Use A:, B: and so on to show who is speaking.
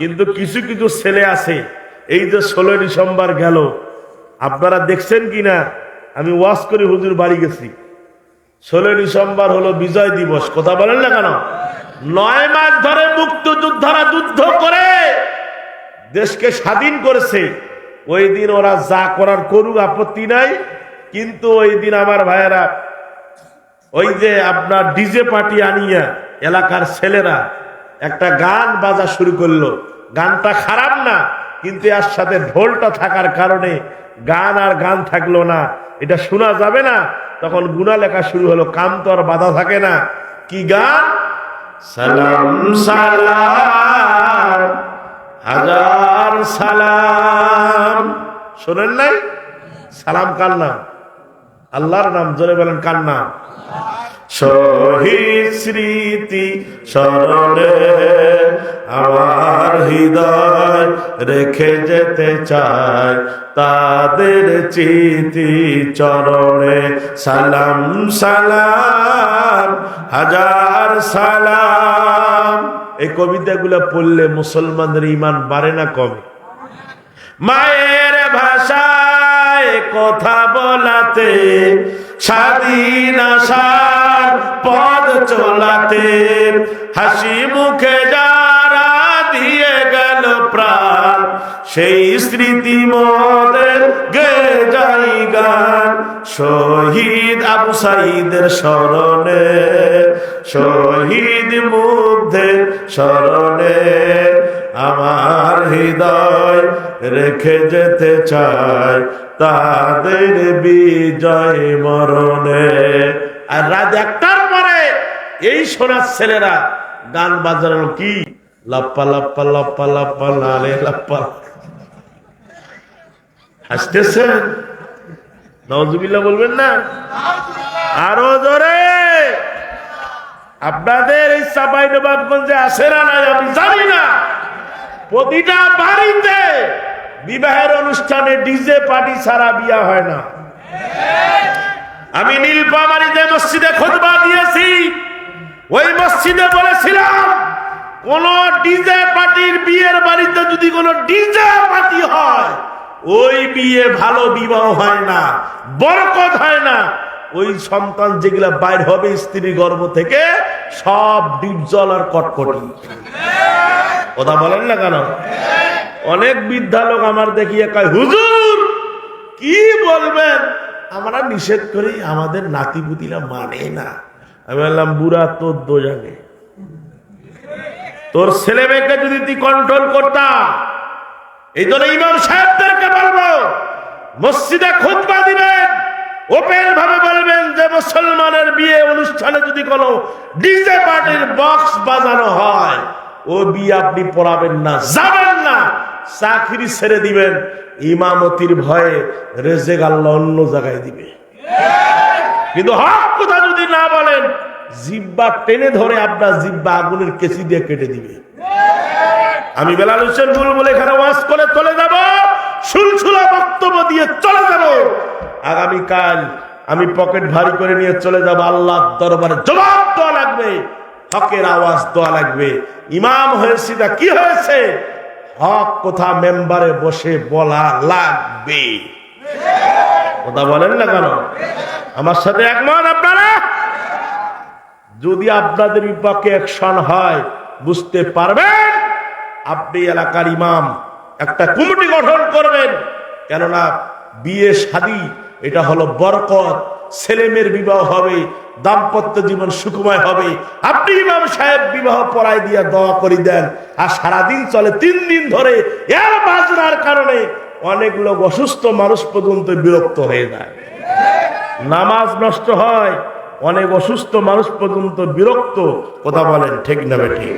A: কিন্তু কিছু কিছু ছেলে আছে, এই যে ষোলোই ডিসেম্বর গেল, আপনারা দেখছেন কি না আমি ওয়াশ করে, হুজুর বাড়ি গেছি। ষোলোই ডিসেম্বর হলো বিজয় দিবস, কথা বলেন না কেন? নয় মাস ধরে মুক্তিযোদ্ধারা যুদ্ধ করে, দেশকে স্বাধীন করেছে। ওই দিন ওরা যা করার করুক, আপত্তি নাই। কিন্তু ওই দিন আমার ভাইয়েরা, ওই যে আপনার ডিজে পার্টি আনিয়া, এলাকার ছেলেরা একটা গান বাজা শুরু করল। গানটা খারাপ না, কিন্তু এর সাথে ঢোলটা থাকার কারণে গান আর গান থাকল না। এটা শোনা যাবে না। তখন গুণা লেখা শুরু হলো, কাম তো আর বাধা থাকে না। কি গান? সালাম সালাম, হাজার সালাম। শোনেন নাই? সালাম কার আল্লাহর নাম, জোরে বলেন কার শহীদ স্মৃতি স্মরণে। রেখে যেতে চাই তাদের চিতি চরণে। সালাম সালাম, হাজার সালাম। এই কবিতাগুলো পড়লে মুসলমানদের ইমান বাড়ে না কমে। মায়ের ভাষায় কথা বলাতে, স্বাধীন আশার পদ চলাতে, হাসি মুখে স্মৃতি মদের গে যাই গান। শহীদ আবু সাইদের স্মরণে, শহীদ মুগ্ধের স্মরণে আমার হৃদয় রেখে যেতে চায় তাদের বিজয় মরণে। আর রাত একটার পরে এই সোনার ছেলেরা গান বাজানো কি? লাপ্পা লাপ্পা লাপ্পা লাপ্পা, লালে, লাপ্পা। হাসতেছেন? নজবিল্লা বলবেন না? আরও জোরে! আপনাদের এই সাবাই নবাবগঞ্জে আসে না নাই আমি জানি না। প্রতিটা বাড়িতে বিবাহের অনুষ্ঠানে ডিজে পার্টি ছাড়া বিয়া হয় না। আমি নীলপামারিতে মসজিদে খোদবা দিয়েছি। ওই মসজিদে বলেছিলাম, কোন ডিজে পার্টির বিয়ের বাড়িতে যদি কোন ডিজে ওই বিয়ে ভালো বিবাহ হয় না, বরকত হয় না। ওই সন্তান যেগুলা বাইর হবে স্ত্রী গর্ভ থেকে, সব ডিপজল আর কটকটি। কথা বলেন না কেন? অনেক বৃদ্ধা লোক আমার দেখিয়ে কয়, হুজুর, কি বলবেন? আমরা নিষেধ করি, আমাদের নাতিপুতিরা মানে না। আমি বললাম, বুড়া তোর দো জানে তোর ছেলে মেয়েকে যদি তুই কন্ট্রোল করতা এই জন্য ইমাম সাহেবদেরকে বলব, মসজিদে খুতবা দিবেন, ওপেন ভাবে বলবেন যে মুসলমানের বিয়ে অনুষ্ঠানে যদি কোনো ডিজে পার্টির বক্স বাজানো হয়, ও বিয়ে আপনি পড়াবেন না, যাবেন না, চাকরি ছেড়ে দিবেন, ইমামতির ভয়ে রেজেক আল্লাহ অন্য জায়গায় দিবে। কিন্তু হক কথা যদি না বলেন, জিব্বা টেনে ধরে আপনার জিব্বা আগুনের কেসি দিয়ে কেটে দিবে। আমি বেলাল হোসেন বুলবুল এখানে ওয়াজ করে চলে যাব, সুলসুলা বক্তব্য দিয়ে চলে যাব। আগামীকাল আমি পকেট ভারী করে নিয়ে চলে যাব আল্লাহ দরবারে জবাব দেওয়া লাগবে, হকের আওয়াজ দেওয়া লাগবে। ইমাম হয়েছি তা কি হয়েছে? হক কথা মেম্বারে বসে বলা লাগবে। কথা বলেন না কেন? আমার সাথে একমত আপনারা? যদি আপনাদের বিপক্ষে অ্যাকশন হয়, বুঝতে পারবেন? আপনি এলাকার ইমাম, একটা কমিটি গঠন করবেন। কেননা বিয়ে শাদী, এটা হলো বরকত, ছেলেমেয়ের বিবাহ হবে, দাম্পত্য জীবন সুখময় হবে। আপনি ইমাম সাহেব বিবাহ পড়ায় দিয়ে দোয়া করে দেন, আর সারাদিন চলে তিন দিন ধরে এর বাজনার কারণে অনেক লোক অসুস্থ, মানুষ পর্যন্ত বিরক্ত হয়ে যায়। নামাজ নষ্ট হয়, অনেক অসুস্থ, মানুষ পর্যন্ত বিরক্ত। কথা বলেন ঠিক না ঠিক?